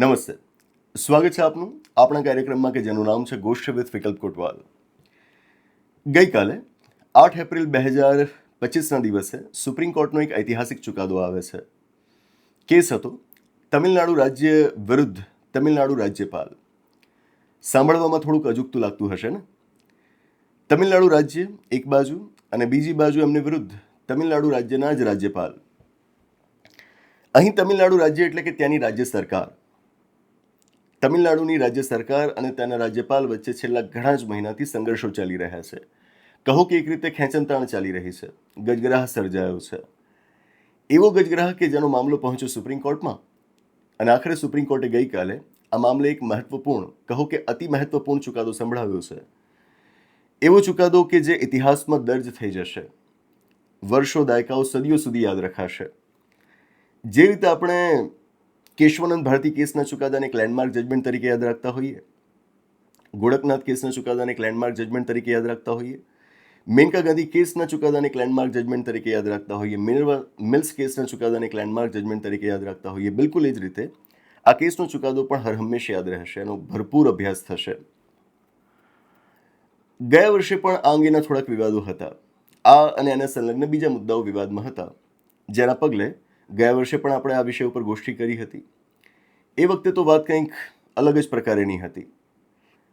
નમસ્તે. સ્વાગત છે આપનું આપણા કાર્યક્રમમાં કે જેનું નામ છે ગોષ્ઠ વિથ વિકલ્પ કોટવાલ ગઈકાલે આઠ એપ્રિલ બે હજાર પચીસના દિવસે સુપ્રીમ કોર્ટનો એક ઐતિહાસિક ચુકાદો આવે છે. કેસ હતો તમિલનાડુ રાજ્ય વિરુદ્ધ તમિલનાડુ રાજ્યપાલ. સાંભળવામાં થોડુંક અજુકતું લાગતું હશે ને? તમિલનાડુ રાજ્ય એક બાજુ અને બીજી બાજુ એમની વિરુદ્ધ તમિલનાડુ રાજ્યના જ રાજ્યપાલ. અહીં તમિલનાડુ રાજ્ય એટલે કે ત્યાંની રાજ્ય સરકાર. તમિલનાડુની રાજ્ય સરકાર અને તેના રાજ્યપાલ વચ્ચે છેલ્લા ઘણા જ મહિનાથી સંઘર્ષો ચાલી રહ્યા છે. કહો કે એક રીતે ખેંચનતાણ ચાલી રહી છે. ગજગરાહ સર્જાયો છે. એવો ગજગ્રાહ કે જેનો મામલો પહોંચ્યો સુપ્રીમ કોર્ટમાં? અને આખરે સુપ્રીમ કોર્ટે ગઈકાલે આ મામલે એક મહત્વપૂર્ણ, કહો કે અતિ મહત્વપૂર્ણ ચુકાદો સંભળાવ્યો છે. એવો ચુકાદો કે જે ઇતિહાસમાં દર્જ થઈ જશે. વર્ષો દાયકાઓ સદીઓ સુધી યાદ રખાશે. જે રીતે આપણે કેશવાનંદ ભારતી કેસના ચુકાદાને એક લેન્ડમાર્ક જજમેન્ટ તરીકે યાદ રાખતા હોઈએ. ગોળકનાથ કેસના ચુકાદાને એક લેન્ડમાર્ક જજમેન્ટ તરીકે યાદ રાખતા હોઈએ. મેનકા ગાંધી કેસના ચુકાદાને એક લેન્ડમાર્ક જજમેન્ટ તરીકે યાદ રાખતા હોઈએ. મિનરવા મિલ્સ કેસના ચુકાદાને એક લેન્ડમાર્ક જજમેન્ટ તરીકે યાદ રાખતા હોઈએ. બિલકુલ એ જ રીતે આ કેસનો ચુકાદો પણ હર હંમેશા યાદ રહેશે. એનો ભરપૂર અભ્યાસ થશે. ગયા વર્ષે પણ આ અંગેના થોડાક વિવાદો હતા. આ અને એના સંલગ્ન બીજા મુદ્દાઓ વિવાદમાં હતા. જેના પગલે ગયા વર્ષે પણ આપણે આ વિષય ઉપર ગોષ્ઠી કરી હતી. એ વખતે તો વાત કંઈક અલગ જ પ્રકારેની હતી.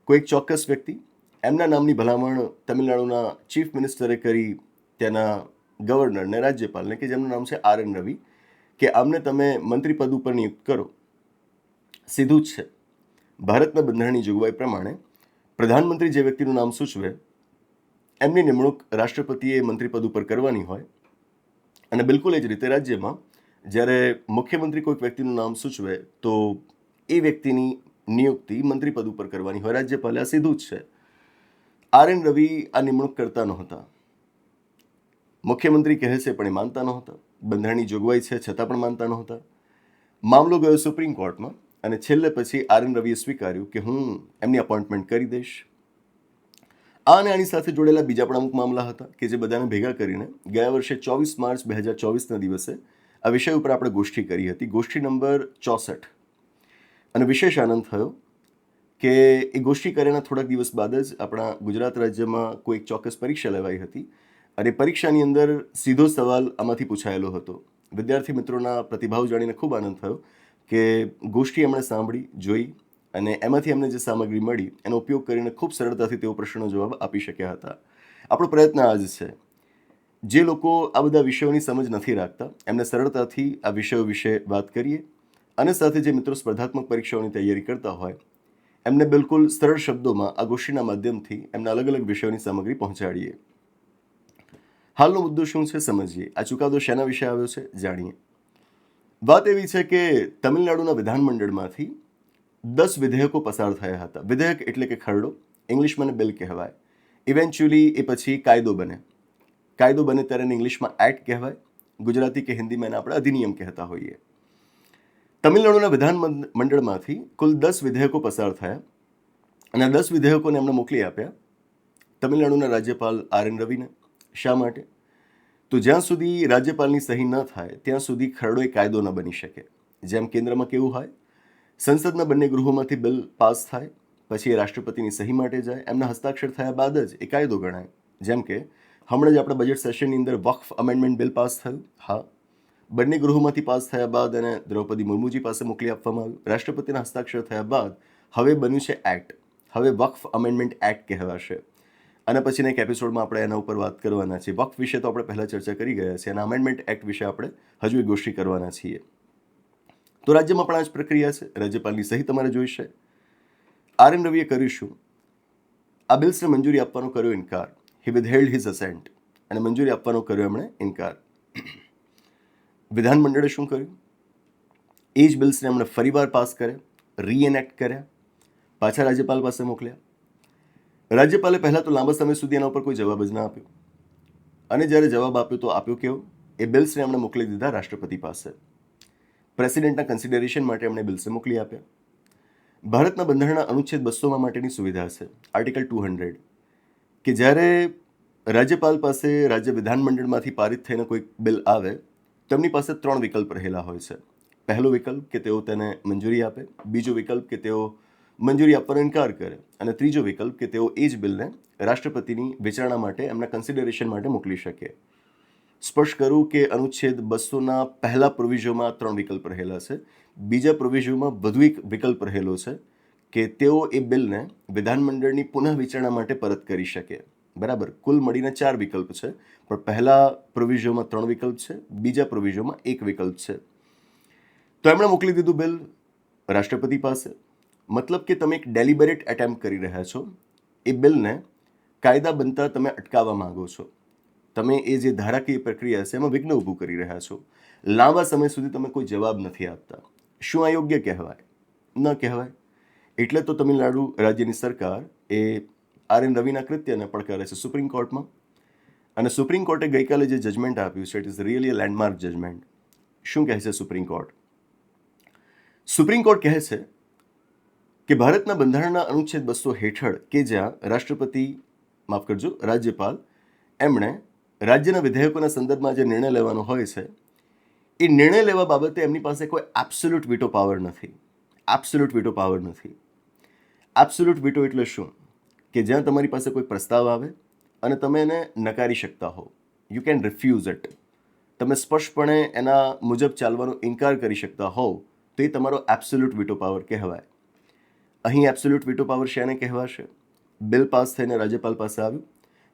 કોઈક ચોક્કસ વ્યક્તિ, એમના નામની ભલામણ તમિલનાડુના ચીફ મિનિસ્ટરે કરી ત્યાંના ગવર્નરને, રાજ્યપાલને, કે જેમનું નામ છે આર એન રવિ, કે આમને તમે મંત્રી પદ ઉપર નિયુક્ત કરો. સીધું જ છે. ભારતના બંધારણની જોગવાઈ પ્રમાણે પ્રધાનમંત્રી જે વ્યક્તિનું નામ સૂચવે, એમની નિમણૂક રાષ્ટ્રપતિએ મંત્રી પદ ઉપર કરવાની હોય અને બિલકુલ એ જ રીતે રાજ્યમાં જ્યારે મુખ્યમંત્રી કોઈક વ્યક્તિનું નામ સૂચવે, તો એ વ્યક્તિની નિયુક્તિ મંત્રી પદ ઉપર કરવાની હોય. રાજ્યપાલે આ સીધું જ છે. આર એન રવિ આ નિમણૂક કરતા નહોતા. મુખ્યમંત્રી કહે છે, પણ એ માનતા નહોતા. બંધારણની જોગવાઈ છે, છતાં પણ માનતા નહોતા. મામલો ગયો સુપ્રીમ કોર્ટમાં અને છેલ્લે પછી આર એન રવિએ સ્વીકાર્યું કે હું એમની અપોઇન્ટમેન્ટ કરી દઈશ. આ અને આની સાથે જોડેલા બીજા પણ અમુક મામલા હતા કે જે બધાને ભેગા કરીને ગયા વર્ષે ચોવીસ માર્ચ બે હજાર ચોવીસના દિવસે આ વિષય ઉપર આપણે ગોષ્ઠી કરી હતી. ગોષ્ઠી નંબર ચોસઠ. અને વિશેષ આનંદ થયો કે એ ગોષ્ઠી કર્યાના થોડાક દિવસ બાદ જ આપણા ગુજરાત રાજ્યમાં કોઈ ચોક્કસ પરીક્ષા લેવાઈ હતી અને પરીક્ષાની અંદર સીધો સવાલ આમાંથી પૂછાયેલો હતો. વિદ્યાર્થી મિત્રોના પ્રતિભાવ જાણીને ખૂબ આનંદ થયો કે ગોષ્ઠી એમણે સાંભળી, જોઈ અને એમાંથી એમને જે સામગ્રી મળી, એનો ઉપયોગ કરીને ખૂબ સરળતાથી તેઓ પ્રશ્નનો જવાબ આપી શક્યા હતા. આપણો પ્રયત્ન આ જ છે જે લોકો આ બધા વિષયોની સમજ નથી રાખતા, એમને સરળતાથી આ વિષયો વિશે વાત કરીએ અને સાથે જે મિત્રો સ્પર્ધાત્મક પરીક્ષાઓની તૈયારી કરતા હોય, એમને બિલકુલ સરળ શબ્દોમાં આ ગોષ્ઠીના માધ્યમથી એમના અલગ અલગ વિષયોની સામગ્રી પહોંચાડીએ. હાલનો મુદ્દો શું છે સમજીએ. આ ચુકાદો શેના વિશે આવ્યો છે જાણીએ. વાત એવી છે કે તમિલનાડુના વિધાનમંડળમાંથી દસ વિધેયકો પસાર થયા હતા. વિધેયક એટલે કે ખરડો, ઇંગ્લિશમાં બિલ કહેવાય. ઇવેન્ચ્યુઅલી એ પછી કાયદો બને. કાયદો બને ત્યારે એને ઇંગ્લિશમાં એક્ટ કહેવાય, ગુજરાતી કે હિન્દીમાં એને આપણે અધિનિયમ કહેતા હોઈએ. તમિલનાડુના વિધાન મંડળમાંથી કુલ દસ વિધેયકો પસાર થયા અને આ દસ વિધેયકોને એમણે મોકલી આપ્યા. તમિલનાડુના રાજ્યપાલ આર એન રવિને શા માટે? તો જ્યાં સુધી રાજ્યપાલની સહી ન થાય, ત્યાં સુધી ખરડો એ કાયદો ન બની શકે. જેમ કેન્દ્રમાં કેવું હોય, સંસદના બંને ગૃહોમાંથી બિલ પાસ થાય, પછી એ રાષ્ટ્રપતિની સહી માટે જાય. એમના હસ્તાક્ષર થયા બાદ જ એ કાયદો ગણાય. જેમ કે હમણાં જ આપણા બજેટ સેશનની અંદર વક્ફ અમેન્ડમેન્ટ બિલ પાસ થયું. હા. બંને ગૃહોમાંથી પાસ થયા બાદ અને દ્રૌપદી મુર્મુજી પાસે મોકલી આપવામાં આવ્યું. રાષ્ટ્રપતિના હસ્તાક્ષર થયા બાદ હવે બન્યું છે એક્ટ હવે વક્ફ અમેન્ડમેન્ટ એક્ટ કહેવાશે. અને પછીના એક એપિસોડમાં આપણે એના ઉપર વાત કરવાના છીએ. વક્ફ વિશે તો આપણે પહેલાં ચર્ચા કરી ગયા છીએ. અને અમેન્ડમેન્ટ એક્ટ વિશે આપણે હજુ એક ગોષ્ઠી કરવાના છીએ. તો રાજ્યમાં પણ આ જ પ્રક્રિયા છે. રાજ્યપાલની સહી તમારે જોઈશે. આર એન રવિએ કર્યું શું? આ બિલ્સને મંજૂરી આપવાનો કર્યો ઇનકાર. હી વિધહેલ્ડ હિઝ અસેન્ટ અને મંજૂરી આપવાનો કર્યો એમણે ઇનકાર. વિધાનમંડળે શું કર્યું? એ જ બિલ્સને એમણે ફરીવાર પાસ કર્યા રીએનેક્ટ કર્યા, પાછા રાજ્યપાલ પાસે મોકલ્યા. રાજ્યપાલે પહેલાં તો લાંબા સમય સુધી એના ઉપર કોઈ જવાબ જ ના આપ્યો. અને જ્યારે જવાબ આપ્યો તો આપ્યો કેવો? એ બિલ્સને એમણે મોકલી દીધા રાષ્ટ્રપતિ પાસે. પ્રેસિડેન્ટના કન્સિડરેશન માટે એમણે બિલ્સે મોકલી આપ્યા. ભારતના બંધારણના અનુચ્છેદ બસોમાં માટેની સુવિધા છે. આર્ટિકલ ટુ હંડ્રેડ કે જ્યારે રાજ્યપાલ પાસે રાજ્ય વિધાનમંડળમાંથી પારિત થઈને કોઈ બિલ આવે, તેમની પાસે ત્રણ વિકલ્પ રહેલા હોય છે. પહેલો વિકલ્પ કે તેઓ તેને મંજૂરી આપે, બીજો વિકલ્પ કે તેઓ મંજૂરી આપવાનો ઇનકાર કરે, અને ત્રીજો વિકલ્પ કે તેઓ એ જ બિલને રાષ્ટ્રપતિની વિચારણા માટે, એમના કન્સિડરેશન માટે મોકલી શકે. સ્પષ્ટ કરું કે અનુચ્છેદ બસોના પહેલા પ્રોવિઝોમાં ત્રણ વિકલ્પ રહેલા છે. બીજા પ્રોવિઝોમાં વધુ એક વિકલ્પ રહેલો છે. કે તેઓ એ બિલને વિધાનમંડળની પુનઃ વિચારણા માટે પરત કરી શકે. બરાબર? કુલ મળીને ચાર વિકલ્પ છે. પણ પહેલા પ્રોવિઝોમાં ત્રણ વિકલ્પ છે. બીજા પ્રોવિઝોમાં એક વિકલ્પ છે. તો એમણે મોકલી દીધું બિલ રાષ્ટ્રપતિ પાસે. મતલબ કે તમે એક ડેલિબરેટ એટેમ્પ કરી રહ્યા છો. એ બિલને કાયદા બનતા તમે અટકાવવા માંગો છો. તમે એ જે ધારાકીય પ્રક્રિયા છે એમાં વિઘ્ન ઊભું કરી રહ્યા છો. લાંબા સમય સુધી તમે કોઈ જવાબ નથી આપતા. શું આ યોગ્ય કહેવાય? ન કહેવાય. એટલે તો તમિલનાડુ રાજ્યની સરકાર એ આર એન રવિના કૃત્યને પડકારે છે સુપ્રીમ કોર્ટમાં. અને સુપ્રીમ કોર્ટે ગઈકાલે જે જજમેન્ટ આપ્યું છે it is really a landmark judgment શું કહે છે સુપ્રીમ કોર્ટ? સુપ્રીમ કોર્ટ કહે છે કે ભારતના બંધારણના અનુચ્છેદ બસો હેઠળ કે જ્યાં રાષ્ટ્રપતિ, માફ કરજો, રાજ્યપાલ, એમણે રાજ્યના વિધેયકોના સંદર્ભમાં જે નિર્ણય લેવાનો હોય છે, એ નિર્ણય લેવા બાબતે એમની પાસે કોઈ એબ્સોલ્યુટ વીટો પાવર નથી. એબ્સોલ્યુટ વીટો પાવર નથી. એબ્સોલ્યુટ વીટો એટલે શું? કે જ્યાં તમારી પાસે કોઈ પ્રસ્તાવ આવે અને તમે એને નકારી શકતા હો યુ કેન રિફ્યુઝ ઇટ તમે સ્પષ્ટપણે એના મુજબ ચાલવાનો ઇનકાર કરી શકતા હોવ, તો એ તમારો એબ્સોલ્યુટ વીટો પાવર કહેવાય. અહીં એબ્સોલ્યુટ વીટો પાવર શેને કહેવાશે? બિલ પાસ થઈને રાજ્યપાલ પાસે આવ્યું.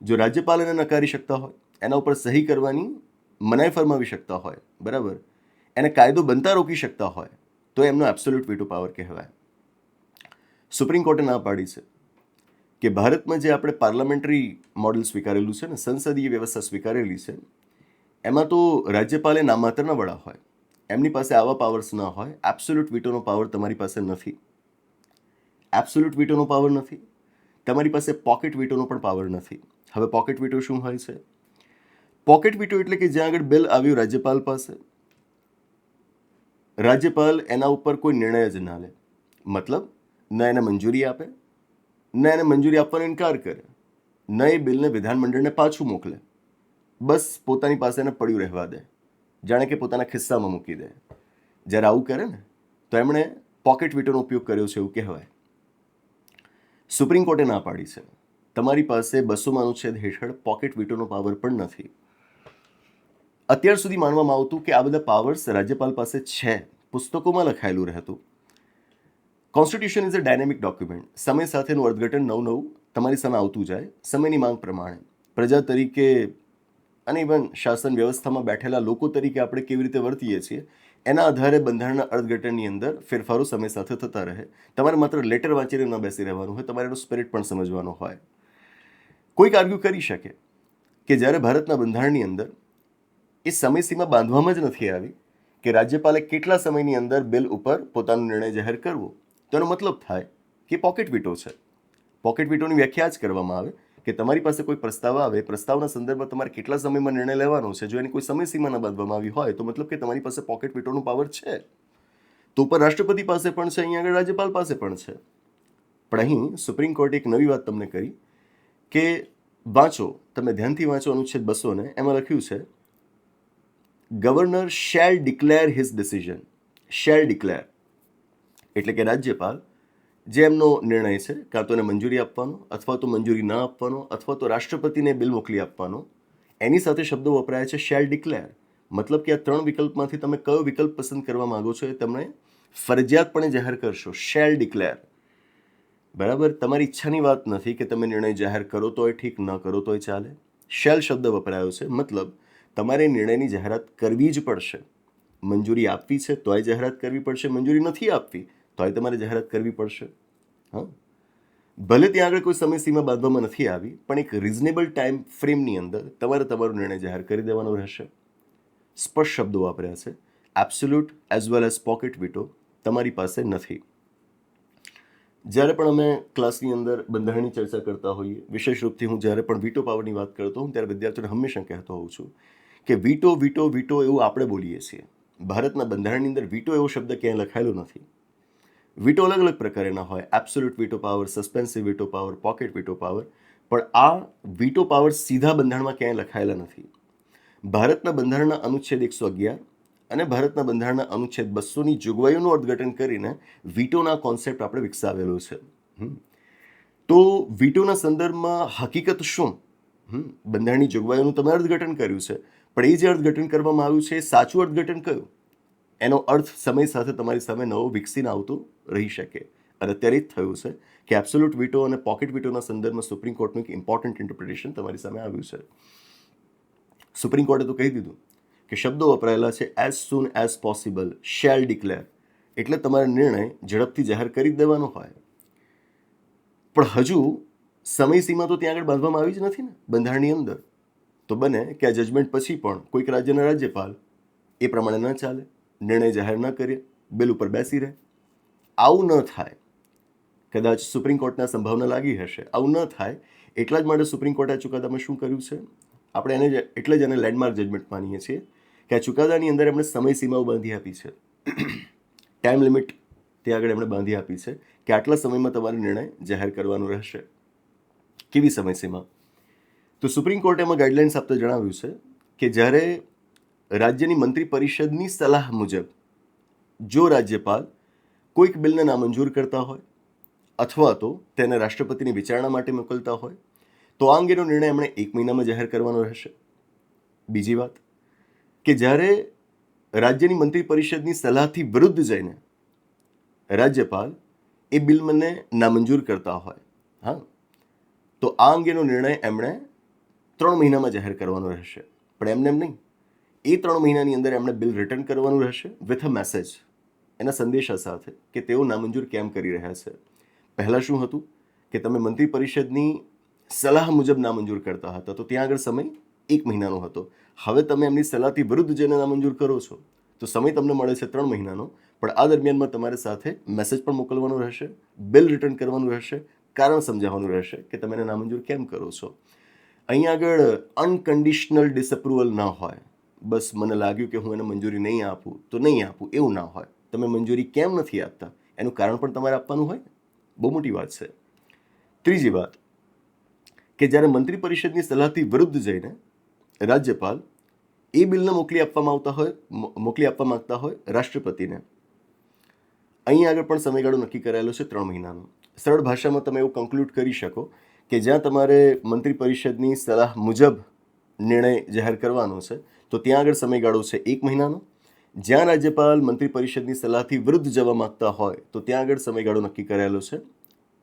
જો રાજ્યપાલ એને નકારી શકતા હોય, એના ઉપર સહી કરવાની મનાઈ ફરમાવી શકતા હોય, બરાબર? એને કાયદો બનતા રોકી શકતા હોય, તો એમનો એબ્સોલ્યુટ વીટો પાવર કહેવાય. સુપ્રીમ કોર્ટે ના પાડી છે કે ભારતમાં જે આપણે પાર્લામેન્ટરી મોડેલ સ્વીકારેલું છે ને, સંસદીય વ્યવસ્થા સ્વીકારેલી છે, એમાં તો રાજ્યપાલે નામાત્રના વડા હોય, એમની પાસે આવા પાવર્સ ના હોય એબ્સોલ્યુટ વીટોનો પાવર તમારી પાસે નથી એબ્સોલ્યુટ વીટોનો પાવર નથી, તમારી પાસે પોકેટ વીટોનો પણ પાવર નથી. હવે પોકેટ વીટો શું હોય છે? પોકેટ વીટો એટલે કે જ્યાં આગળ બિલ આવ્યું રાજ્યપાલ પાસે, રાજ્યપાલ એના ઉપર કોઈ નિર્ણય જ ના લે. મતલબ ન એને મંજૂરી આપે ન એને મંજૂરી આપવાનો ઇનકાર કરે ન એ બિલને વિધાનમંડળને પાછું મોકલે બસ પોતાની પાસે એને પડ્યું રહેવા દે જાણે કે પોતાના ખિસ્સામાં મૂકી દે જ્યારે આવું કરે ને તો એમણે પોકેટ વીટોનો ઉપયોગ કર્યો છે એવું કહેવાય સુપ્રીમ કોર્ટે ના પાડી છે તમારી પાસે બસોમાં અનુચ્છેદ હેઠળ પોકેટ વીટોનો પાવર પણ નથી અત્યાર સુધી માનવામાં આવતું કે આ બધા પાવર્સ રાજ્યપાલ પાસે છે પુસ્તકોમાં લખાયેલું રહેતું constitution is a dynamic document સમય સાથેનું અર્થઘટન નવું નવું તમારી સામે આવતું જાય, સમયની માંગ પ્રમાણે. પ્રજા તરીકે અને ઇવન શાસન વ્યવસ્થામાં બેઠેલા લોકો તરીકે આપણે કેવી રીતે વર્તીએ છીએ, એના આધારે બંધારણના અર્થઘટનની અંદર ફેરફારો સમય સાથે થતા રહે. તમારે માત્ર લેટર વાંચીને ન બેસી રહેવાનું હોય, તમારે એનો સ્પિરિટ પણ સમજવાનો હોય. કોઈક આર્ગ્યુ કરી શકે કે જ્યારે ભારતના બંધારણની અંદર એ સમયસીમા બાંધવામાં જ નથી આવી, કે રાજ્યપાલે કેટલા સમયની અંદર બિલ ઉપર પોતાનો નિર્ણય જાહેર કરવો. તો એનો મતલબ થાય કે પોકેટ વીટો છે. પોકેટ વીટોની વ્યાખ્યા જ કરવામાં આવે કે તમારી પાસે કોઈ પ્રસ્તાવ આવે પ્રસ્તાવના સંદર્ભમાં તમારે કેટલા સમયમાં નિર્ણય લેવાનો છે, જો એની કોઈ સમયસીમા ન બાંધવામાં આવી હોય, તો મતલબ કે તમારી પાસે પોકેટ વીટોનો પાવર છે. તો ઉપર રાષ્ટ્રપતિ પાસે પણ છે અહીંયા આગળ રાજ્યપાલ પાસે પણ છે. પણ અહીં સુપ્રીમ કોર્ટે એક નવી વાત તમને કરી કે વાંચો, તમે ધ્યાનથી વાંચો અનુચ્છેદ બસોને એમાં લખ્યું છે governor shall declare his decision shall declare એટલે કે રાજ્યપાલ, જે એમનો નિર્ણય છે, કાં તો એને મંજૂરી આપવાનો, અથવા તો મંજૂરી ન આપવાનો, અથવા તો રાષ્ટ્રપતિને બિલ મોકલી આપવાનો, એની સાથે શબ્દો વપરાયા છે શેલ ડિક્લેર મતલબ કે આ ત્રણ વિકલ્પમાંથી તમે કયો વિકલ્પ પસંદ કરવા માંગો છો એ તમને ફરજિયાતપણે જાહેર કરશો. શેલ ડિક્લેર બરાબર? તમારી ઈચ્છાની વાત નથી કે તમે નિર્ણય જાહેર કરો તોય ઠીક, ન કરો તોય ચાલે. શેલ શબ્દ વપરાયો છે, મતલબ તમારે નિર્ણયની જાહેરાત કરવી જ પડશે. મંજૂરી આપવી છે તોય જાહેરાત કરવી પડશે. મંજૂરી નથી આપવી તોય તમારે જાહેરાત કરવી પડશે. હા. ભલે ત્યાં આગળ કોઈ સમયસીમા બાંધવામાં નથી આવી, પણ એક રિઝનેબલ ટાઈમ ફ્રેમની અંદર તમારે તમારો નિર્ણય જાહેર કરી દેવાનો રહેશે. સ્પષ્ટ શબ્દો વાપર્યા છે. Absolute as well as pocket veto તમારી પાસે નથી. જ્યારે પણ અમે ક્લાસની અંદર બંધારણની ચર્ચા કરતા હોઈએ, વિશેષ રૂપથી હું જ્યારે પણ વીટો પાવરની વાત કરતો હોઉં, ત્યારે વિદ્યાર્થીઓને હંમેશા કહેતો હોઉં છું કે વીટો વીટો વીટો એવું આપણે બોલીએ છીએ. ભારતના બંધારણની અંદર વીટો એવો શબ્દ ક્યાંય લખાયેલો નથી. વીટો અલગ અલગ પ્રકારના હોય. Absolute veto power suspensive veto power pocket veto power પણ આ વીટો પાવર સીધા બંધારણમાં ક્યાંય લખાયેલા નથી. ભારતના બંધારણના અનુચ્છેદ એકસો અગિયાર અને ભારતના બંધારણના અનુચ્છેદ બસોની જોગવાઈઓનું અર્થઘટન કરીને વીટોના કોન્સેપ્ટ આપણે વિકસાવેલો છે. તો વીટોના સંદર્ભમાં હકીકત શું? બંધારણની જોગવાઈઓનું તમે અર્થઘટન કર્યું છે. પણ એ જે અર્થઘટન કરવામાં આવ્યું છે, સાચું અર્થઘટન કયું? એનો અર્થ સમય સાથે તમારી સામે નવો વિકસીને આવતો રહી શકે. અને અત્યારે જ થયું છે કે એબ્સોલ્યુટ વીટો અને પોકેટ વીટોના સંદર્ભમાં સુપ્રીમ કોર્ટનું એક ઇમ્પોર્ટન્ટ ઇન્ટરપ્રિટેશન તમારી સામે આવ્યું છે. સુપ્રીમ કોર્ટે તો કહી દીધું કે શબ્દો વપરાયેલા છે as soon as possible shall declare એટલે તમારો નિર્ણય ઝડપથી જાહેર કરી દેવાનો હોય. પણ હજુ સમયસીમા તો ત્યાં આગળ બાંધવામાં આવી જ નથી ને, બંધારણની અંદર. તો બને કે આ જજમેન્ટ પછી પણ કોઈક રાજ્યના રાજ્યપાલ એ પ્રમાણે ન ચાલે. નિર્ણય જાહેર ન કરે બિલ ઉપર બેસી રહે. આવું ન થાય, કદાચ સુપ્રીમ કોર્ટના સંભાવના લાગી હશે. આવું ન થાય, એટલા જ માટે સુપ્રીમ કોર્ટે ચુકાદામાં શું કર્યું છે? આપણે એને એટલે જ એને લેન્ડમાર્ક જજમેન્ટ માનીએ છીએ કે આ ચુકાદાની અંદર એમણે સમયસીમાઓ બાંધી આપી છે. ટાઈમ લિમિટ તે આગળ એમણે બાંધી આપી છે કે આટલા સમયમાં તમારે નિર્ણય જાહેર કરવાનો રહેશે. કેવી સમયસીમા તો સુપ્રીમ કોર્ટે એમાં ગાઈડલાઇન્સ આપતા જણાવ્યું છે કે જ્યારે રાજ્યની મંત્રી પરિષદની સલાહ મુજબ જો રાજ્યપાલ કોઈક બિલને નામંજૂર કરતા હોય અથવા તો તેને રાષ્ટ્રપતિની વિચારણા માટે મોકલતા હોય, તો આ અંગેનો નિર્ણય એમણે એક મહિનામાં જાહેર કરવાનો રહેશે. બીજી વાત કે જ્યારે રાજ્યની મંત્રી પરિષદની સલાહથી વિરુદ્ધ જઈને રાજ્યપાલ એ બિલ મને નામંજૂર કરતા હોય, હા, તો આ અંગેનો નિર્ણય એમણે ત્રણ મહિનામાં જાહેર કરવાનો રહેશે. પણ એમને એમ નહીં. એ ત્રણ મહિનાની અંદર એમણે બિલ રિટર્ન કરવાનું રહેશે વિથ અ મેસેજ એના સંદેશા સાથે કે તેઓ નામંજૂર કેમ કરી રહ્યા છે. પહેલાં શું હતું? કે તમે મંત્રી પરિષદની સલાહ મુજબ નામંજૂર કરતા હતા, તો ત્યાં આગળ સમય એક મહિનાનો હતો. હવે તમે એમની સલાહથી વિરુદ્ધ જઈને નામંજૂર કરો છો, તો સમય તમને મળે છે ત્રણ મહિનાનો, પણ આ દરમિયાનમાં તમારે સાથે મેસેજ પણ મોકલવાનો રહેશે, બિલ રિટર્ન કરવાનું રહેશે, કારણ સમજાવવાનું રહેશે કે તમે એને નામંજૂર કેમ કરો છો. અહીંયા આગળ અનકન્ડિશનલ ડિસઅપ્રુવલ ન હોય. બસ મને લાગ્યું કે હું એને મંજૂરી નહીં આપું, તો નહીં આપું, એવું ના હોય. તમે મંજૂરી કેમ નથી આપતા? એનું કારણ પણ તમારે આપવાનું હોય બહુ મોટી વાત છે. ત્રીજી વાત, કે જ્યારે મંત્રી પરિષદની સલાહથી વિરુદ્ધ જઈને રાજ્યપાલ એ બિલને મોકલી આપવામાં આવતા હોય મોકલી આપવા માંગતા હોય રાષ્ટ્રપતિને. અહીં આગળ પણ સમયગાળો નક્કી કરાયેલો છે ત્રણ મહિનાનો. સરળ ભાષામાં તમે એવું કન્ક્લુડ કરી શકો કે જ્યાં તમારે મંત્રી પરિષદની સલાહ મુજબ નિર્ણય જાહેર કરવાનો છે તો ત્યાં આગળ સમયગાળો છે એક મહિનાનો. જ્યાં રાજ્યપાલ મંત્રી પરિષદની સલાહથી વિરુદ્ધ જવા માગતા હોય, તો ત્યાં આગળ સમયગાળો નક્કી કરાયેલો છે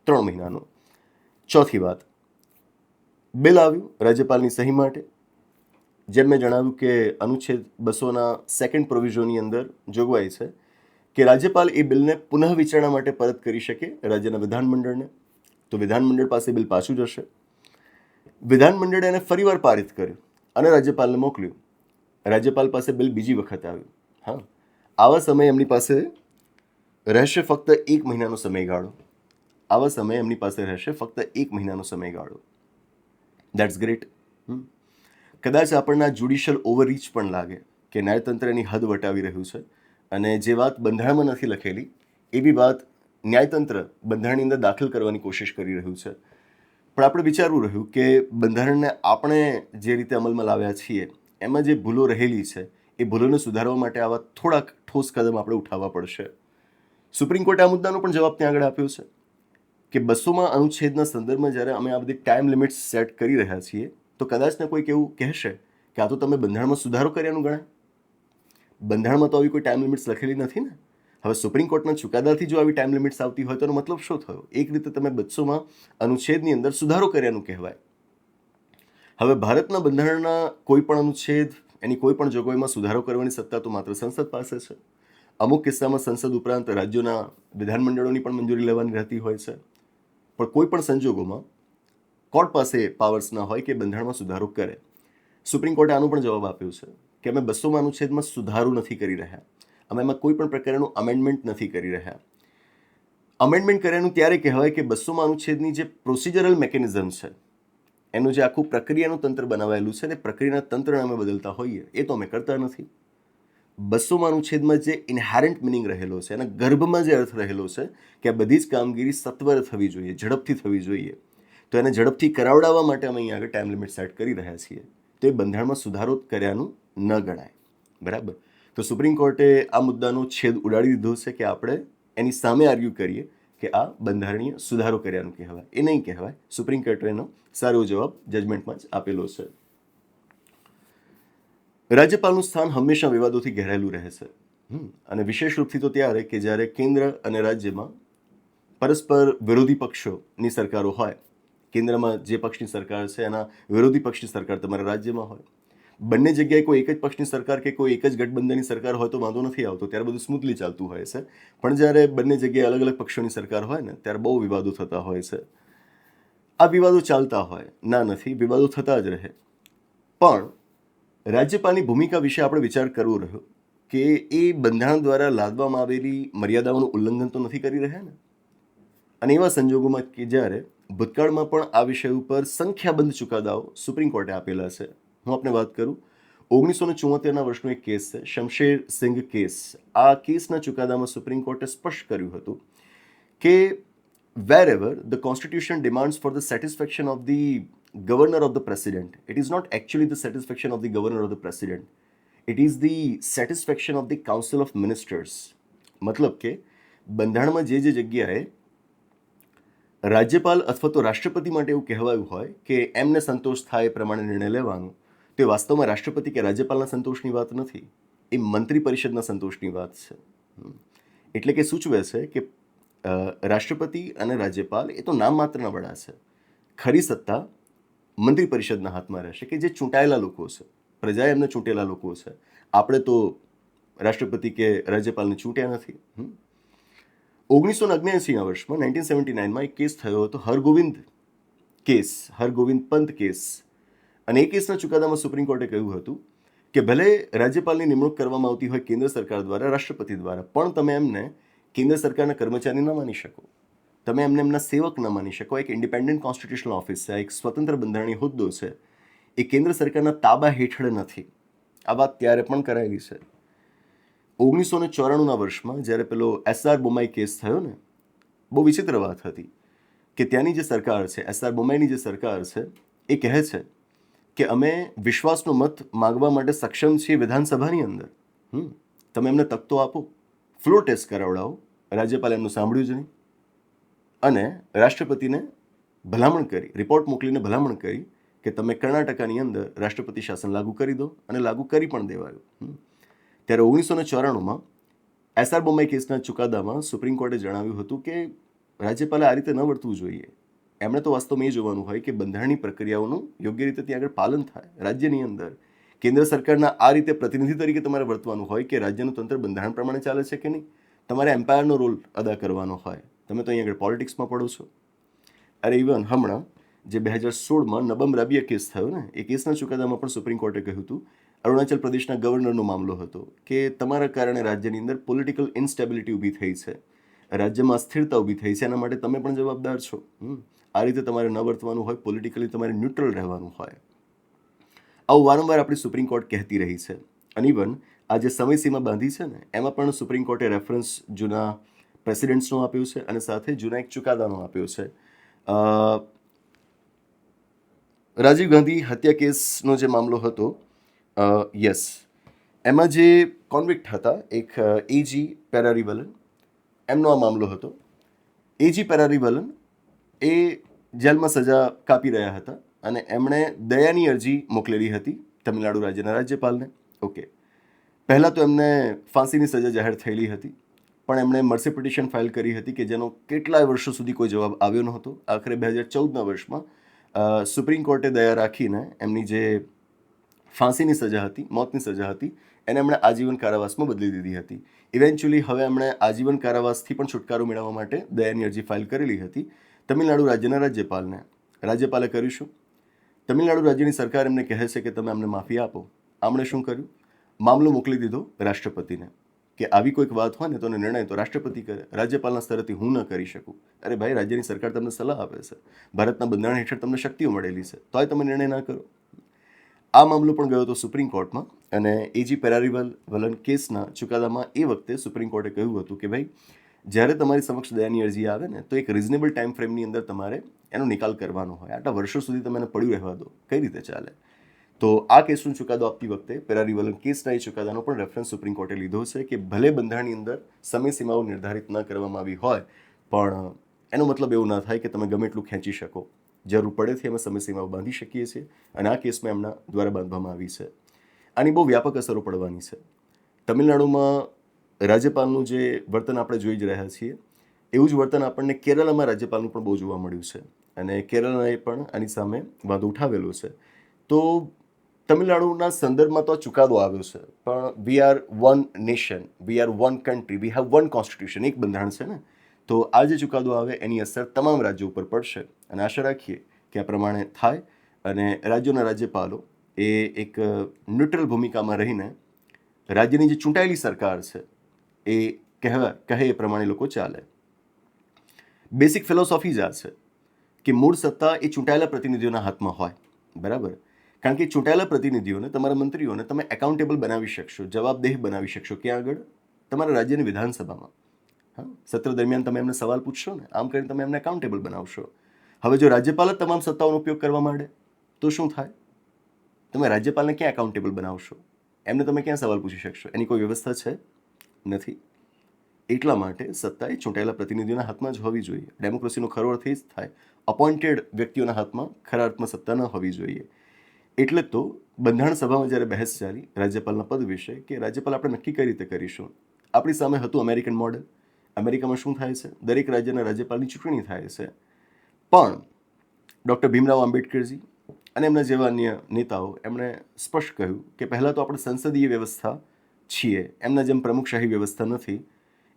ત્રણ મહિનાનો. ચોથી વાત. બિલ આવ્યું રાજ્યપાલની સહી માટે. જેમ મેં જણાવ્યું કે અનુચ્છેદ બસોના સેકન્ડ પ્રોવિઝનની અંદર જોગવાઈ છે કે રાજ્યપાલ એ બિલને પુનઃ વિચારણા માટે પરત કરી શકે રાજ્યના વિધાનમંડળને. તો વિધાનમંડળ પાસે બિલ પાછું જશે. વિધાનમંડળે એને ફરીવાર પારિત કર્યું અને રાજ્યપાલને મોકલ્યું. રાજ્યપાલ પાસે બિલ બીજી વખત આવ્યું. હા. આવા સમયે એમની પાસે રહેશે ફક્ત એક મહિનાનો સમયગાળો. આવા સમયે એમની પાસે રહેશે ફક્ત એક મહિનાનો સમયગાળો. દેટ્સ ગ્રેટ કદાચ આપણને જ્યુડિશિયલ ઓવરરીચ પણ લાગે કે ન્યાયતંત્ર એની હદ વટાવી રહ્યું છે અને જે વાત બંધારણમાં નથી લખેલી, એવી વાત ન્યાયતંત્ર બંધારણની અંદર દાખલ કરવાની કોશિશ કરી રહ્યું છે. પણ આપણે વિચારવું રહ્યું કે બંધારણને આપણે જે રીતે અમલમાં લાવ્યા છીએ એમાં જે ભૂલો રહેલી છે, એ ભૂલોને સુધારવા માટે આવા થોડાક ઠોસ કદમ આપણે ઉઠાવવા પડશે. સુપ્રીમ કોર્ટે આ મુદ્દાનો પણ જવાબ ત્યાં આગળ આપ્યો છે કે બસોમાં અનુચ્છેદના સંદર્ભમાં જ્યારે અમે આ બધી ટાઈમ લિમિટ સેટ કરી રહ્યા છીએ, તો કદાચ ને કોઈક એવું કહેશે કે આ તો તમે બંધારણમાં સુધારો કર્યાનું ગણાય? બંધારણમાં તો આવી કોઈ ટાઈમ લિમિટ્સ લખેલી નથી ને? હવે સુપ્રીમ કોર્ટના ચુકાદાથી જો આવી ટાઈમ લિમિટ્સ આવતી હોય તો એનો મતલબ શું થયો? એક રીતે તમે બસોમાં અનુચ્છેદની અંદર સુધારો કર્યાનું કહેવાય. હવે ભારતના બંધારણના કોઈ પણ અનુચ્છેદ, એની કોઈ પણ જોગવાઈમાં સુધારો કરવાની સત્તા તો માત્ર સંસદ પાસે છે. અમુક કિસ્સામાં સંસદ ઉપરાંત રાજ્યોના વિધાનમંડળોની પણ મંજૂરી લેવાની રહેતી હોય છે. પણ કોઈ પણ સંજોગોમાં કોર્ટ પાસે પાવર્સ ના હોય કે બંધારણમાં સુધારો કરે. સુપ્રીમ કોર્ટે આનો પણ જવાબ આપ્યો છે કે અમે બસોમાં અનુચ્છેદમાં સુધારો નથી કરી રહ્યા. અમે એમાં કોઈ પણ પ્રકારનું અમેન્ડમેન્ટ નથી કરી રહ્યા. અમેન્ડમેન્ટ કર્યાનું ત્યારે કહેવાય કે બસોમાં અનુચ્છેદની જે પ્રોસિજરલ મિકેનિઝમ છે એનું જે આખું પ્રક્રિયાનું તંત્ર બનાવાયેલું છે ને પ્રક્રિયાના તંત્રને અમે બદલતા હોઈએ, એ તો અમે કરતા નથી. બસોમાં અનુચ્છેદમાં જે ઇનહેરન્ટ મિનિંગ રહેલો છે એના ગર્ભમાં જે અર્થ રહેલો છે કે આ બધી જ કામગીરી સત્વર થવી જોઈએ, ઝડપથી થવી જોઈએ, તો એને ઝડપથી કરાવડાવવા માટે અમે અહીંયા આગળ ટાઈમ લિમિટ સેટ કરી રહ્યા છીએ. તો એ બંધારણમાં સુધારો કર્યાનું ન ગણાય. બરાબર? તો સુપ્રીમ કોર્ટે આ મુદ્દાનો છેદ ઉડાડી દીધો છે કે આપણે એની સામે આર્ગ્યુ કરીએ કે આ બંધારણીય સુધારો કર્યાનું કહેવાય. એ નહીં કહેવાય. સુપ્રીમ કોર્ટે એનો સારો જવાબ જજમેન્ટમાં જ આપેલો છે. રાજ્યપાલનું સ્થાન હંમેશા વિવાદોથી ઘેરાયેલું રહે છે. અને વિશેષ રૂપથી તો ત્યારે કે જ્યારે કેન્દ્ર અને રાજ્યમાં પરસ્પર વિરોધી પક્ષોની સરકારો હોય, કેન્દ્રમાં જે પક્ષની સરકાર છે એના વિરોધી પક્ષની સરકાર તમારા રાજ્યમાં હોય બંને જગ્યાએ કોઈ એક જ પક્ષની સરકાર કે કોઈ એક જ ગઠબંધનની સરકાર હોય તો વાંધો નથી આવતો. ત્યારે બધું સ્મૂથલી ચાલતું હોય છે. પણ જ્યારે બંને જગ્યાએ અલગ અલગ પક્ષોની સરકાર હોય ને, ત્યારે બહુ વિવાદો થતા હોય છે. આ વિવાદો ચાલતા હોય. ના નથી, વિવાદો થતા જ રહે. પણ રાજ્યપાલની ભૂમિકા વિશે આપણે વિચાર કરવો રહ્યો કે એ બંધારણ દ્વારા લાદવામાં આવેલી મર્યાદાઓનું ઉલ્લંઘન તો નથી કરી રહ્યા ને? અને એવા સંજોગોમાં કે જ્યારે ભૂતકાળમાં પણ આ વિષય ઉપર સંખ્યાબંધ ચુકાદાઓ સુપ્રીમ કોર્ટે આપેલા છે. હું આપને વાત કરું ઓગણીસો ને ચુમ્મોતેરના વર્ષનો એક કેસ છે શમશેર સિંઘ કેસ આ કેસના ચુકાદામાં સુપ્રીમ કોર્ટે સ્પષ્ટ કર્યું હતું કે wherever the constitution demands for the satisfaction of the governor of the president it is not actually the satisfaction of the governor of the president it is the satisfaction of the council of ministers મતલબ કે બંધારણમાં જે જે જગ્યાએ રાજ્યપાલ અથવા તો રાષ્ટ્રપતિ માટે એવું કહેવાયું હોય કે એમને સંતોષ થાય એ પ્રમાણે નિર્ણય લેવાનો તે વાસ્તવમાં રાષ્ટ્રપતિ કે રાજ્યપાલના સંતોષની વાત નથી. એ મંત્રી પરિષદના સંતોષની વાત છે. એટલે કે સૂચવે છે કે રાષ્ટ્રપતિ અને રાજ્યપાલ એ તો નામ માત્રના વડા છે. ખરી સત્તા મંત્રી પરિષદના હાથમાં રહેશે કે જે ચૂંટાયેલા લોકો છે. પ્રજાએ એમને ચૂંટેલા લોકો છે. આપણે તો રાષ્ટ્રપતિ કે રાજ્યપાલને ચૂંટ્યા નથી. ઓગણીસો ને અગ્નેસીના વર્ષમાં, નાઇન્ટીન સેવન્ટી નાઇનમાં એક કેસ થયો હતો. Hargovind case, Hargovind Pant case. અને એ કેસના ચુકાદામાં સુપ્રીમ કોર્ટે કહ્યું હતું કે ભલે રાજ્યપાલની નિમણૂક કરવામાં આવતી હોય કેન્દ્ર સરકાર દ્વારા, રાષ્ટ્રપતિ દ્વારા, પણ તમે એમને કેન્દ્ર સરકારના કર્મચારી ન માની શકો. તમે એમને એમના સેવક ન માની શકો. એક ઇન્ડિપેન્ડન્ટ કોન્સ્ટિટ્યુશનલ ઓફિસ છે એક સ્વતંત્ર બંધારણીય હોદ્દો છે. એ કેન્દ્ર સરકારના તાબા હેઠળ નથી. આ વાત ત્યારે પણ કરાયેલી છે. ઓગણીસો ને ચોરાણુંના વર્ષમાં જ્યારે પેલો એસઆર બોમાઈ કેસ થયો ને, બહુ વિચિત્ર વાત હતી કે ત્યાંની જે સરકાર છે એસઆર બોમાઈની જે સરકાર છે, એ કહે છે કે અમે વિશ્વાસનો મત માગવા માટે સક્ષમ છીએ વિધાનસભાની અંદર. હમ, તમે એમને તક આપો. ફ્લો ટેસ્ટ કરાવડાવો. રાજ્યપાલે એમનું સાંભળ્યું જ નહીં. અને રાષ્ટ્રપતિને ભલામણ કરી રિપોર્ટ મોકલીને ભલામણ કરી કે તમે કર્ણાટકાની અંદર રાષ્ટ્રપતિ શાસન લાગુ કરી દો અને લાગુ કરી પણ દેવાયું. ત્યારે ઓગણીસો ને ચોરાણુંમાં એસઆર બોમ્બે કેસના ચુકાદામાં સુપ્રીમ કોર્ટે જણાવ્યું હતું કે રાજ્યપાલે આ રીતે ન વર્તવું જોઈએ. એમણે તો વાસ્તવમાં એ જોવાનું હોય કે બંધારણની પ્રક્રિયાઓનું યોગ્ય રીતે ત્યાં આગળ પાલન થાય રાજ્યની અંદર. કેન્દ્ર સરકારના આ રીતે પ્રતિનિધિ તરીકે તમારે વર્તવાનું હોય કે રાજ્યનું તંત્ર બંધારણ પ્રમાણે ચાલે છે કે નહીં? તમારે એમ્પાયરનો રોલ અદા કરવાનો હોય. તમે તો અહીં આગળ પોલિટિક્સમાં પડો છો. અરે ઇવન હમણાં જે બે હજાર સોળમાં નબમ રાબિયા કેસ થયો ને, એ કેસના ચુકાદામાં પણ સુપ્રીમ કોર્ટે કહ્યું હતું, અરુણાચલ પ્રદેશના ગવર્નરનો મામલો હતો કે તમારા કારણે રાજ્યની અંદર પોલિટિકલ ઇન્સ્ટેબિલિટી ઊભી થઈ છે. રાજ્યમાં અસ્થિરતા ઊભી થઈ છે, એના માટે તમે પણ જવાબદાર છો. આ રીતે તમારે ન વર્તવાનું હોય પોલિટિકલી તમારે ન્યુટ્રલ રહેવાનું હોય. આવું વારંવાર આપણી સુપ્રીમ કોર્ટ કહેતી રહી છે. અને ઇવન આ જે સમયસીમા બાંધી છે ને, એમાં પણ સુપ્રીમ કોર્ટે રેફરન્સ જૂના પ્રેસિડેન્ટ્સનો આપ્યો છે અને સાથે જૂના એક ચુકાદાનો આપ્યો છે. રાજીવ ગાંધી હત્યા કેસનો જે મામલો હતો યસ એમાં જે કોન્વિક્ટ હતા, એક એજી પેરારીવલન એમનો આ મામલો હતો. એજી પેરારીવલન એ જેલમાં સજા કાપી રહ્યા હતા અને એમણે દયાની અરજી મોકલેલી હતી તમિલનાડુ રાજ્યના રાજ્યપાલને. ઓકે પહેલાં તો એમને ફાંસીની સજા જાહેર થયેલી હતી, પણ એમણે મર્સી પિટિશન ફાઇલ કરી હતી કે જેનો કેટલાય વર્ષો સુધી કોઈ જવાબ આવ્યો નહોતો. આખરે બે હજાર ચૌદના વર્ષમાં સુપ્રીમ કોર્ટે દયા રાખીને એમની જે ફાંસીની સજા હતી, મોતની સજા હતી, એને એમણે આજીવન કારાવાસમાં બદલી દીધી હતી. ઇવેન્ચ્યુઅલી હવે એમણે આજીવન કારાવાસથી પણ છુટકારો મેળવવા માટે દયાની અરજી ફાઇલ કરેલી હતી. તમિલનાડુ રાજ્યના રાજ્યપાલને. રાજ્યપાલે કર્યું શું? તમિલનાડુ રાજ્યની સરકાર એમને કહે છે કે તમે અમને માફી આપો. આમણે શું કર્યું? મામલો મોકલી દીધો રાષ્ટ્રપતિને કે આવી કોઈક વાત હોય ને તો નિર્ણય તો રાષ્ટ્રપતિ કરે. રાજ્યપાલના સ્તરેથી હું ન કરી શકું. અરે ભાઈ, રાજ્યની સરકાર તમને સલાહ આપે છે. ભારતના બંધારણ હેઠળ તમને શક્તિઓ મળેલી છે. તોય તમે નિર્ણય ના કરો. આ મામલો પણ ગયો હતો સુપ્રીમ કોર્ટમાં અને એજી પેરારીવલ વલન કેસના ચુકાદામાં એ વખતે સુપ્રીમ કોર્ટે કહ્યું હતું કે ભાઈ જ્યારે તમારી સમક્ષ દયાની અરજી આવે ને, તો એક રિઝનેબલ ટાઈમ ફ્રેમની અંદર તમારે એનો નિકાલ કરવાનો હોય. આટલા વર્ષો સુધી તમે એને પડ્યું રહેવા દો. કઈ રીતે ચાલે? તો આ કેસનો ચુકાદો આપતી વખતે પેરારિવલન કેસના એ ચુકાદાનો પણ રેફરન્સ સુપ્રીમ કોર્ટે લીધો છે કે ભલે બંધારણની અંદર સમય સીમાઓ નિર્ધારિત ન કરવામાં આવી હોય, પણ એનો મતલબ એવું ના થાય કે તમે ગમે એટલું ખેંચી શકો. જરૂર પડેથી અમે સમયસીમાઓ બાંધી શકીએ છીએ અને આ કેસમાં એમના દ્વારા બાંધવામાં આવી છે. આની બહુ વ્યાપક અસરો પડવાની છે. તમિલનાડુમાં રાજ્યપાલનું જે વર્તન આપણે જોઈ જ રહ્યા છીએ, એવું જ વર્તન આપણને કેરળમાં રાજ્યપાલનું પણ બહુ જોવા મળ્યું છે. અને કેરળએ પણ આની સામે વાંધો ઉઠાવેલો છે. તો તમિલનાડુના સંદર્ભમાં તો આ ચુકાદો આવ્યો છે, પણ we are one nation, we are one country, we have one constitution, એક બંધારણ છે ને? તો આ જે ચુકાદો આવે એની અસર તમામ રાજ્યો ઉપર પડશે. અને આશા રાખીએ કે આ પ્રમાણે થાય અને રાજ્યોના રાજ્યપાલો એ એક ન્યુટ્રલ ભૂમિકામાં રહીને રાજ્યની જે ચૂંટાયેલી સરકાર છે એ કહેવા કહે એ પ્રમાણે લોકો ચાલે. બેસિક ફિલોસોફી જ આ છે કે મૂળ સત્તા એ ચૂંટાયેલા પ્રતિનિધિઓના હાથમાં હોય, બરાબર? કારણ કે ચૂંટાયેલા પ્રતિનિધિઓને, તમારા મંત્રીઓને તમે એકાઉન્ટેબલ બનાવી શકશો, જવાબદેહ બનાવી શકશો. ક્યાં આગળ? તમારા રાજ્યની વિધાનસભામાં. હા? સત્ર દરમિયાન તમે એમને સવાલ પૂછશો ને, આમ કરીને તમે એમને એકાઉન્ટેબલ બનાવશો. હવે જો રાજ્યપાલ જ તમામ સત્તાઓનો ઉપયોગ કરવા માંડે, તો શું થાય? તમે રાજ્યપાલને ક્યાં એકાઉન્ટેબલ બનાવશો? એમને તમે ક્યાં સવાલ પૂછી શકશો? એની કોઈ વ્યવસ્થા છે? નથી. એટલા માટે સત્તા એ ચૂંટાયેલા પ્રતિનિધિઓના હાથમાં જ હોવી જોઈએ. ડેમોક્રેસીનો ખરો અર્થ જ થાય, અપોઇન્ટેડ વ્યક્તિઓના હાથમાં ખરા અર્થમાં સત્તા ન હોવી જોઈએ. એટલે તો બંધારણ સભામાં જ્યારે બહેસ ચાલી, રાજ્યપાલના પદ વિશે કે રાજ્યપાલ આપણે નક્કી કઈ રીતે કરીશું? આપણી સામે હતું અમેરિકન મોડેલ. અમેરિકામાં શું થાય છે? દરેક રાજ્યના રાજ્યપાલની ચૂંટણી થાય છે. પણ ડૉક્ટર ભીમરાવ આંબેડકરજી અને એમના જેવા અન્ય નેતાઓ એમણે સ્પષ્ટ કહ્યું કે પહેલાં તો આપણે સંસદીય વ્યવસ્થા છીએ. એમના જેમ પ્રમુખશાહી વ્યવસ્થા નથી.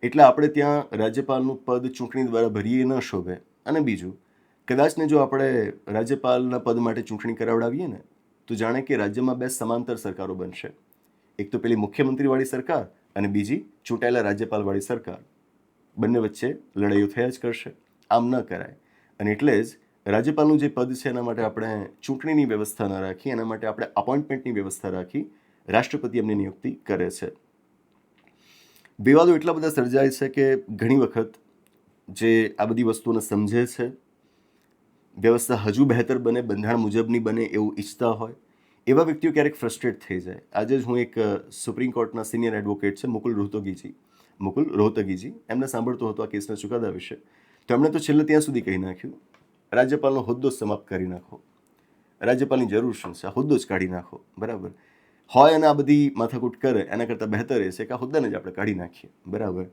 એટલે આપણે ત્યાં રાજ્યપાલનું પદ ચૂંટણી દ્વારા ભરીએ ન શોભે. અને બીજું, કદાચને જો આપણે રાજ્યપાલના પદ માટે ચૂંટણી કરાવડાવીએ ને, તો જાણે કે રાજ્યમાં બે સમાંતર સરકારો બનશે. એક તો પેલી મુખ્યમંત્રીવાળી સરકાર અને બીજી ચૂંટાયેલા રાજ્યપાલવાળી સરકાર. બંને વચ્ચે લડાઈઓ થયા જ કરશે. આમ ન કરાય. અને એટલે જ રાજ્યપાલનું જે પદ છે એના માટે આપણે ચૂંટણીની વ્યવસ્થા ન રાખી, એના માટે આપણે અપોઇન્ટમેન્ટની વ્યવસ્થા રાખી રાષ્ટ્રપતિ એમની નિયુક્તિ કરે છે. વિવાદો એટલા બધા સર્જાય છે કે ઘણી વખત જે આ બધી વસ્તુઓને સમજે છે, વ્યવસ્થા હજુ બહેતર બને, બંધારણ મુજબની બને એવું ઈચ્છતા હોય, એવા વ્યક્તિઓ ક્યારેક ફ્રસ્ટ્રેટ થઈ જાય. આજે જ હું એક સુપ્રીમ કોર્ટના સિનિયર એડવોકેટ છે, મુકુલ રોહતગીજી. મુકુલ રોહતગીજી, એમને સાંભળતો હતો આ કેસના ચુકાદા વિશે. તો એમણે તો છેલ્લે ત્યાં સુધી કહી નાખ્યું, રાજ્યપાલનો હોદ્દો સમાપ્ત કરી નાખો. રાજ્યપાલની જરૂર શું છે? હોદ્દો જ કાઢી નાખો. બરાબર. હોય અને આ બધી માથાકૂટ કરે, એના કરતાં બહેતર રહેશે કે આ હોદ્દાને જ આપણે કાઢી નાખીએ. બરાબર?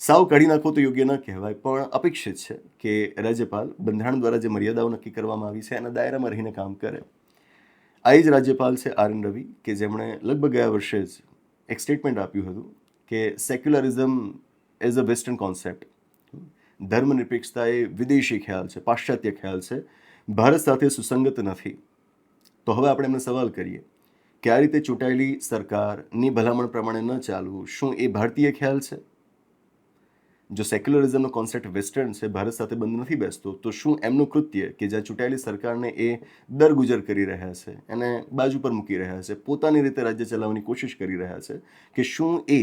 સાવ કાઢી નાખો તો યોગ્ય ન કહેવાય, પણ અપેક્ષિત છે કે રાજ્યપાલ બંધારણ દ્વારા જે મર્યાદાઓ નક્કી કરવામાં આવી છે, એના દાયરામાં રહીને કામ કરે. આ જ રાજ્યપાલ છે આર એન રવિ, કે જેમણે લગભગ ગયા વર્ષે જ એક સ્ટેટમેન્ટ આપ્યું હતું કે secularism as a western concept ધર્મનિરપેક્ષતા એ વિદેશી ખ્યાલ છે, પાશ્ચાત્ય ખ્યાલ છે, ભારત સાથે સુસંગત નથી. તો હવે આપણે એમને સવાલ કરીએ. કે રીતે ચૂંટાયેલી સરકારની ભલામણ પ્રમાણે ન ચાલવું, શું એ ભારતીય ખ્યાલ છે? જો સેક્યુલરિઝમનો કોન્સેપ્ટ વેસ્ટર્ન છે, ભારત સાથે બંધ નથી બેસતો, તો શું એમનું કૃત્ય કે જ્યાં ચૂંટાયેલી સરકારને એ દરગુજર કરી રહ્યા છે, એને બાજુ પર મૂકી રહ્યા છે, પોતાની રીતે રાજ્ય ચલાવવાની કોશિશ કરી રહ્યા છે, કે શું એ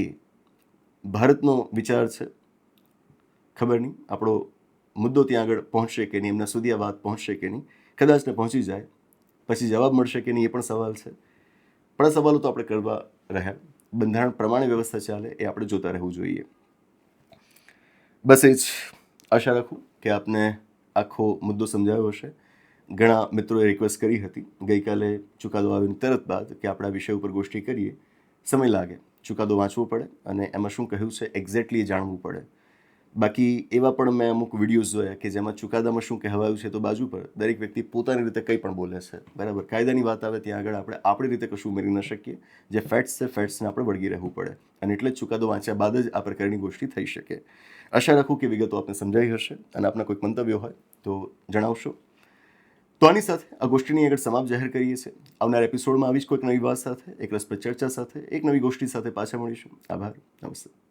ભારતનો વિચાર છે? ખબર નહીં, આપણો મુદ્દો ત્યાં આગળ પહોંચશે કે નહીં, એમના સુધી આ વાત પહોંચશે કે નહીં કદાચને પહોંચી જાય, પછી જવાબ મળશે કે નહીં એ પણ સવાલ છે. પણ આ સવાલો તો આપણે કરવા રહ્યા. બંધારણ પ્રમાણે વ્યવસ્થા ચાલે એ આપણે જોતા રહેવું જોઈએ. બસ એ જ આશા રાખું કે આપને આખો મુદ્દો સમજાયો હશે. ઘણા મિત્રોએ રિક્વેસ્ટ કરી હતી. ગઈકાલે ચુકાદો આવીને તરત બાદ કે આપણે વિષય ઉપર ગોષ્ઠી કરીએ. સમય લાગે. ચુકાદો વાંચવો પડે અને એમાં શું કહ્યું છે એક્ઝેક્ટલી જાણવું પડે. બાકી એવા પણ મેં અમુક વિડીયોઝ જોયા કે જેમાં ચુકાદામાં શું કહેવાયું છે તો બાજુ પર દરેક વ્યક્તિ પોતાની રીતે કંઈ પણ બોલે છે. બરાબર? કાયદાની વાત આવે ત્યાં આગળ આપણે આપણી રીતે કશું ઉમેરી ન શકીએ. જે ફેક્ટ્સ છે ફેક્ટ્સને આપણે વળગી રહેવું પડે. અને એટલે જ ચુકાદો વાંચ્યા બાદ જ આ પ્રકારની ગોષ્ઠી થઈ શકે. આશા રાખું કે વિગતો આપને સમજાઈ હશે અને આપના કોઈક મંતવ્યો હોય તો જણાવશો. તો આની સાથે આ ગોષ્ઠીની આગળ સમાપ્ત જાહેર કરીએ છીએ. આવનાર એપિસોડમાં આવી જ કોઈક નવી વાત સાથે, એક રસપ્રદ ચર્ચા સાથે, એક નવી ગોષ્ઠી સાથે પાછા મળીશું. આભાર. નમસ્તે.